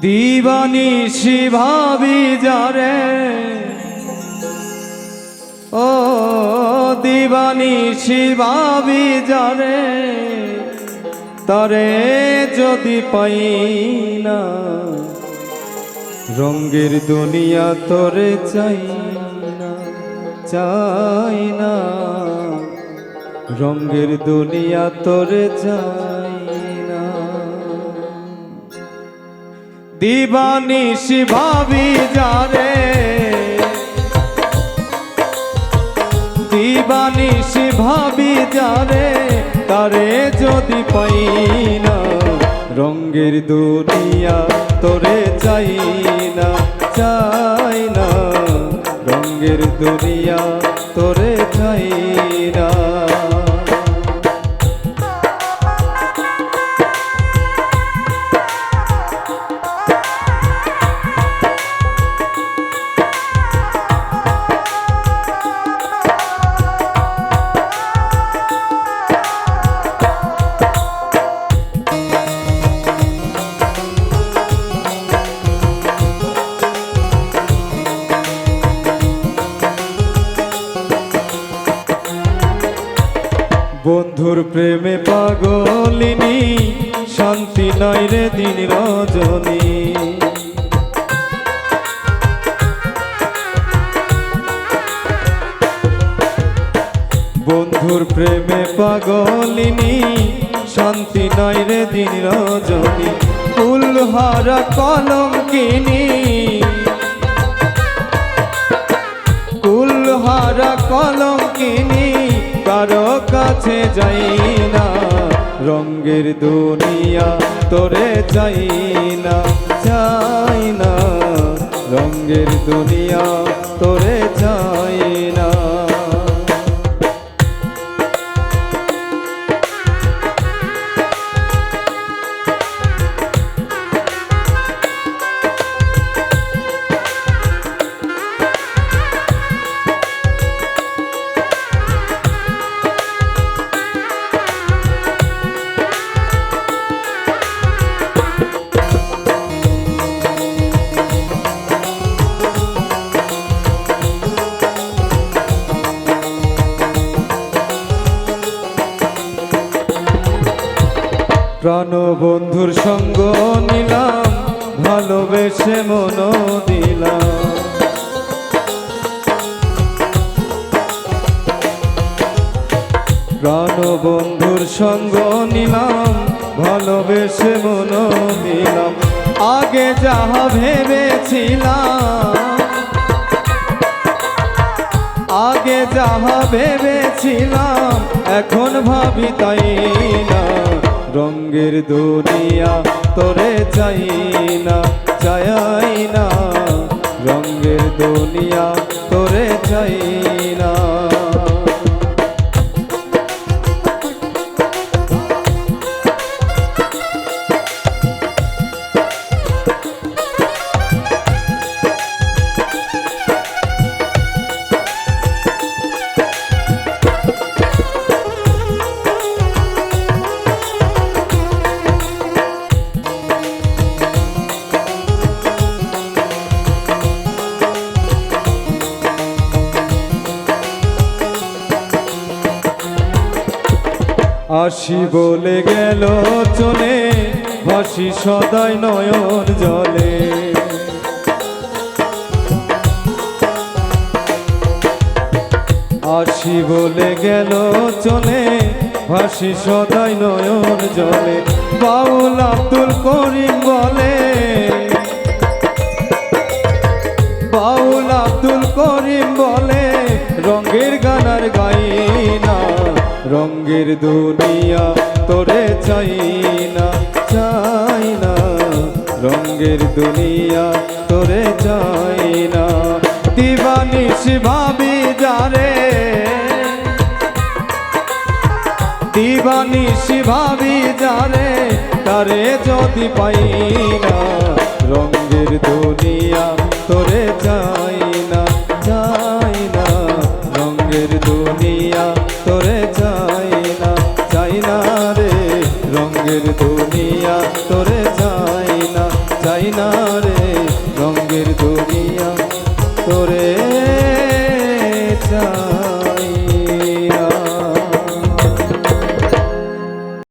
দিবানিশি ভাবি যারে। ও দিবানিশি ভাবি যারে। তরে যদি পাই না রঙ্গের দুনিয়া তরে চাই না চাই না রঙ্গের দুনিয়া তরে চাই দিবানিশি ভাবি যারে। দিবানিশি ভাবি যারে, তারে যদি পাই না রঙ্গের দুনিয়া তোরে চাই না চাই না রঙ্গের দুনিয়া তোরে বন্ধুর প্রেমে পাগলিনী, শান্তি নাই রে দিন রজনী। বন্ধুর প্রেমে পাগলিনী, শান্তি নাই রে দিন রজনী। ফুলহারা কলম কিনি কাছে যাই না রঙ্গের দুনিয়া তোরে চাই না চাই না। রঙ্গের দুনিয়া তোরে প্রাণ বন্ধুর সঙ্গ নিলাম, ভালোবেসে মন দিলাম। প্রাণ বন্ধুর সঙ্গ নিলাম, ভালোবেসে মন দিলাম। আগে যাহা ভেবেছিলাম, আগে যাহা ভেবেছিলাম, এখন ভাবি তাই না। রঙ্গের দুনিয়া তোরে চাই। আসি বলে গেল চলে ভাসি সদাই নয়ন জলে। আসি বলে গেল চলে ভাসি সদাই নয়ন জলে। বাউল আব্দুল করিম বলে, বাউল আব্দুল করিম বলে, রঙের গানার গাই না রঙের দুনিয়া তোরে চাই না চাই না। রঙের দুনিয়া তোরে চাই না। দিবানিস ভাবি যারে দিবানিস ভাবি যারে, তারে যদি পাই না, রঙের দুনিয়া তোরে চাই না চাই না। রঙের দুনিয়া তোরে চাই